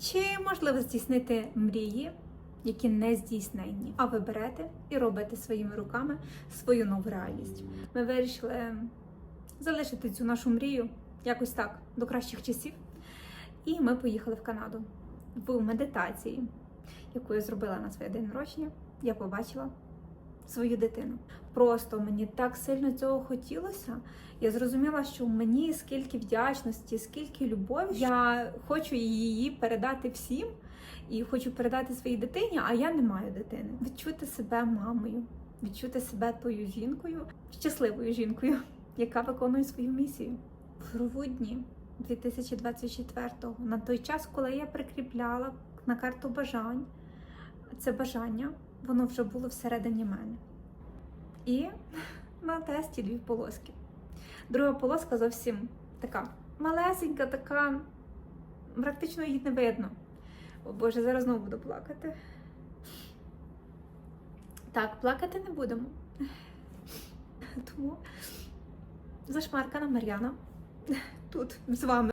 Чи можливо здійснити мрії, які не здійсненні, а ви берете і робите своїми руками свою нову реальність? Ми вирішили залишити цю нашу мрію якось так до кращих часів. І ми поїхали в Канаду в медитації, яку я зробила на своє день народження. Я побачила свою дитину. Просто мені так сильно цього хотілося. Я зрозуміла, що мені скільки вдячності, скільки любові. Я хочу її передати всім і хочу передати своїй дитині, а я не маю дитини. Відчути себе мамою, відчути себе тою жінкою, щасливою жінкою, яка виконує свою місію. В грудні 2024-го, на той час, коли я прикріпляла на карту бажань, це бажання, воно вже було всередині мене. І на тесті дві полоски. Друга полоска зовсім така малесенька, така, практично її не видно. О Боже, зараз знову буду плакати. Так, плакати не будемо. Тому зашмаркана Мар'яна тут з вами.